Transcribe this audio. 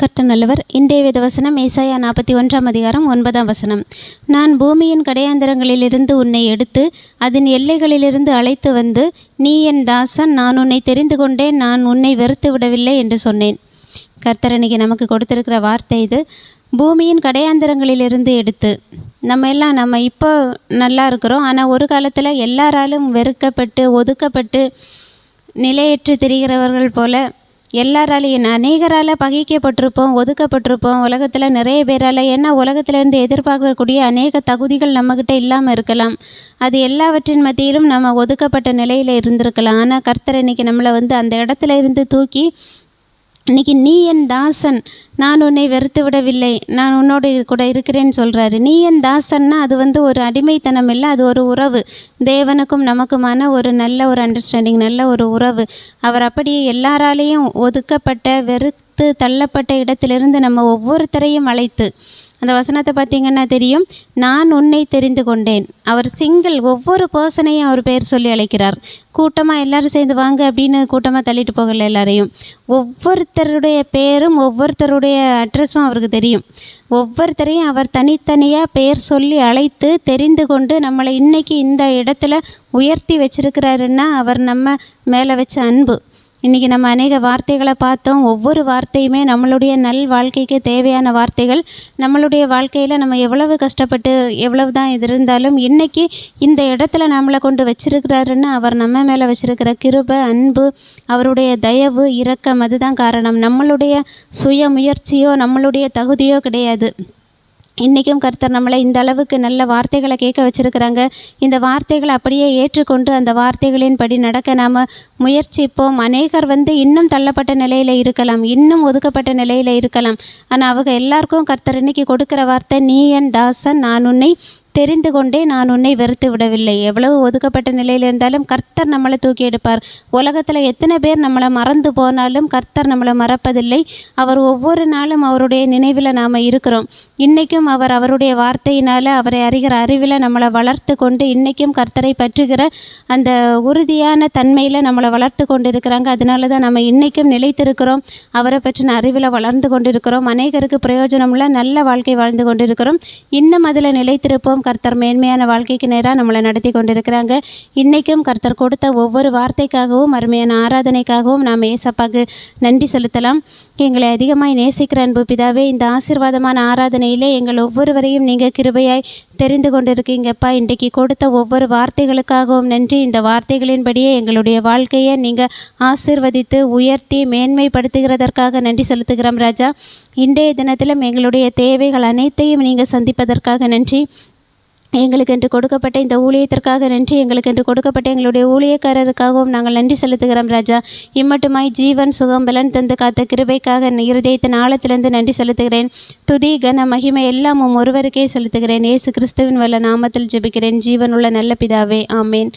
கர்த்த நல்லவர். இன்றைய வேத வசனம் ஏசாயா நாற்பத்தி ஒன்றாம் அதிகாரம் ஒன்பதாம் வசனம். நான் பூமியின் கடையாந்தரங்களிலிருந்து உன்னை எடுத்து அதன் எல்லைகளிலிருந்து அழைத்து வந்து நீ என் தாசன் நான் உன்னை தெரிந்து கொண்டேன் நான் உன்னை வெறுத்து விடவில்லை என்று சொன்னேன். கர்த்தர் நமக்கு கொடுத்திருக்கிற வார்த்தை இது. பூமியின் கடையாந்தரங்களிலிருந்து எடுத்து நம்ம எல்லாம் நம்ம இப்போ நல்லா இருக்கிறோம் ஆனால் ஒரு காலத்தில் எல்லாராலும் வெறுக்கப்பட்டு ஒதுக்கப்பட்டு நிலையற்று திரிகிறவர்கள் போல எல்லாராலையும் அநேகரால் பகைக்கப்பட்டிருப்போம் ஒதுக்கப்பட்டிருப்போம் உலகத்தில் நிறைய பேரால் ஏன்னா உலகத்திலேருந்து எதிர்பார்க்கக்கூடிய அநேக தகுதிகள் நம்மக்கிட்ட இல்லாமல் இருக்கலாம். அது எல்லாவற்றின் மத்தியிலும் நம்ம ஒதுக்கப்பட்ட நிலையில் இருந்திருக்கலாம். ஆனால் கர்த்தர் இன்றைக்கி நம்மளை வந்து அந்த இடத்துல இருந்து தூக்கி இன்னைக்கு நீ என் தாசன். நான் உன்னை வெறுத்து விடவில்லை. நான் உன்னோடு கூட இருக்கிறேன்னு சொல்கிறாரு நீ என் தாசன்னா அது வந்து ஒரு அடிமைத்தனம் இல்லை அது ஒரு உறவு. தேவனுக்கும் நமக்குமான ஒரு நல்ல ஒரு அண்டர்ஸ்டாண்டிங் நல்ல ஒரு உறவு. அவர் அப்படியே எல்லாராலேயும் ஒதுக்கப்பட்ட வெறுத்து தள்ளப்பட்ட இடத்திலிருந்து நம்ம ஒவ்வொருத்தரையும் அழைத்து அந்த வசனத்தை பார்த்தீங்கன்னா தெரியும். நான் உன்னை தெரிந்து கொண்டேன். அவர் சிங்கிள் ஒவ்வொரு பர்சனையும் அவர் பேர் சொல்லி அழைக்கிறார். கூட்டமாக எல்லோரும் சேர்ந்து வாங்க அப்படின்னு கூட்டமாக தள்ளிட்டு போகல எல்லாரையும். ஒவ்வொருத்தருடைய பேரும் ஒவ்வொருத்தருடைய அட்ரஸும் அவருக்கு தெரியும். ஒவ்வொருத்தரையும் அவர் தனித்தனியாக பெயர் சொல்லி அழைத்து தெரிந்து கொண்டு நம்மளை இன்றைக்கி இந்த இடத்துல உயர்த்தி வச்சிருக்கிறாருன்னா அவர் நம்ம மேலே வச்ச அன்பு. இன்றைக்கி நம்ம அநேக வார்த்தைகளை பார்த்தோம். ஒவ்வொரு வார்த்தையுமே நம்மளுடைய நல் வாழ்க்கைக்கு தேவையான வார்த்தைகள். நம்மளுடைய வாழ்க்கையில் நம்ம எவ்வளவு கஷ்டப்பட்டு எவ்வளவு தான் இது இருந்தாலும் இன்றைக்கி இந்த இடத்துல நம்மளை கொண்டு வச்சிருக்கிறாருன்னு அவர் நம்ம மேலே வச்சுருக்கிற கிருபை அன்பு அவருடைய தயவு இரக்கம் அதுதான் காரணம். நம்மளுடைய சுய முயற்சியோ நம்மளுடைய தகுதியோ கிடையாது. இன்றைக்கும் கர்த்தர் நம்மளை இந்த அளவுக்கு நல்ல வார்த்தைகளை கேட்க வச்சுருக்கிறாங்க. இந்த வார்த்தைகளை அப்படியே ஏற்றுக்கொண்டு அந்த வார்த்தைகளின்படி நடக்க நாம் முயற்சிப்போம். அநேகர் வந்து இன்னும் தள்ளப்பட்ட நிலையில் இருக்கலாம். இன்னும் ஒதுக்கப்பட்ட நிலையில் இருக்கலாம். ஆனால் அவங்க எல்லாருக்கும் கர்த்தர் இன்னைக்கு கொடுக்குற வார்த்தை நீ என் தாசன் நான் உன்னை தெரிந்து கொண்டே நான் உன்னை வெறுத்து விடவில்லை. எவ்வளவு ஒதுக்கப்பட்ட நிலையில் இருந்தாலும் கர்த்தர் நம்மளை தூக்கி எடுப்பார். உலகத்தில் எத்தனை பேர் நம்மளை மறந்து போனாலும் கர்த்தர் நம்மளை மறப்பதில்லை. அவர் ஒவ்வொரு நாளும் அவருடைய நினைவில் நாம் இருக்கிறோம். இன்றைக்கும் அவர் அவருடைய வார்த்தையினால் அவரை அறிகிற அறிவில் நம்மளை வளர்த்து கொண்டு இன்றைக்கும் கர்த்தரை பற்றுகிற அந்த உறுதியான தன்மையில் நம்மளை வளர்த்து கொண்டு இருக்கிறாங்க அதனால தான் நம்ம இன்றைக்கும் நிலைத்திருக்கிறோம். அவரை பற்றின அறிவில் வளர்ந்து கொண்டிருக்கிறோம். அநேகருக்கு பிரயோஜனமுள்ள நல்ல வாழ்க்கை வாழ்ந்து கொண்டிருக்கிறோம். இன்னும் அதில் நிலைத்திருப்போம். கர்த்தர் மேன்மையான வாழ்க்கைக்கு நேராக நம்மளை நடத்தி கொண்டிருக்கிறாங்க. இன்றைக்கும் கர்த்தர் கொடுத்த ஒவ்வொரு வார்த்தைக்காகவும் அருமையான ஆராதனைக்காகவும் நாம் ஏசப்பாக்கு நன்றி செலுத்தலாம். எங்களை அதிகமாக நேசிக்கிற அன்பு பிதாவே இந்த ஆசீர்வாதமான ஆராதனையிலே எங்கள் ஒவ்வொருவரையும் நீங்கள் கிருபையாய் தெரிந்து கொண்டிருக்கீங்கப்பா. இன்றைக்கு கொடுத்த ஒவ்வொரு வார்த்தைகளுக்காகவும் நன்றி. இந்த வார்த்தைகளின்படியே எங்களுடைய வாழ்க்கையை நீங்கள் ஆசிர்வதித்து உயர்த்தி மேன்மைப்படுத்துகிறதற்காக நன்றி செலுத்துகிறோம் ராஜா. இன்றைய தினத்திலும் எங்களுடைய தேவைகள் அனைத்தையும் நீங்கள் சந்திப்பதற்காக நன்றி. எங்களுக்கு என்று கொடுக்கப்பட்ட இந்த ஊழியத்திற்காக நன்றி. எங்களுக்கு என்று கொடுக்கப்பட்ட எங்களுடைய ஊழியக்காரருக்காகவும் நாங்கள் நன்றி செலுத்துகிறோம் ராஜா. இம்மட்டுமாய் ஜீவன் சுகம் பலன் தந்து காத்த கிருபைக்காக இருதயத்தின் ஆழத்திலிருந்து நன்றி செலுத்துகிறேன். துதி கன மகிமை எல்லாமும் ஒருவருக்கே செலுத்துகிறேன். ஏசு கிறிஸ்துவின் வல்ல நாமத்தில் ஜெபிக்கிறேன். ஜீவனுள்ள நல்ல பிதாவே ஆமேன்.